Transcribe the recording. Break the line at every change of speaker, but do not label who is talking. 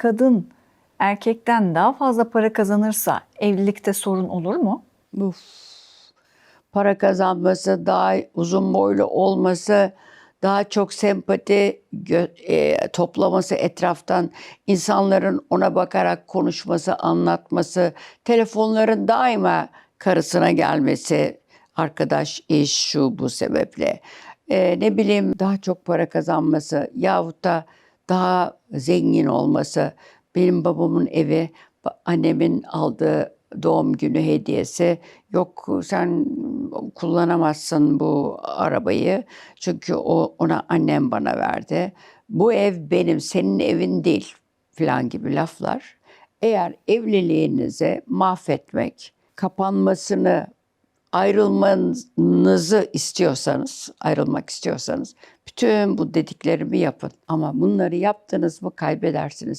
kadın erkekten daha fazla para kazanırsa evlilikte sorun olur mu?
Uf. Para kazanması, daha uzun boylu olması, daha çok sempati e, toplaması etraftan, insanların ona bakarak konuşması, anlatması, telefonların daima karısına gelmesi, arkadaş, iş, şu bu sebeple. E, ne bileyim daha çok para kazanması yahut da daha zengin olması. Benim babamın evi, annemin aldığı doğum günü hediyesi. Yok sen kullanamazsın bu arabayı. Çünkü o ona annem bana verdi. Bu ev benim, senin evin değil filan gibi laflar. Eğer evliliğinizi mahvetmek, kapanmasını, ayrılmanızı istiyorsanız, ayrılmak istiyorsanız bütün bu dediklerimi yapın. Ama bunları yaptınız mı kaybedersiniz.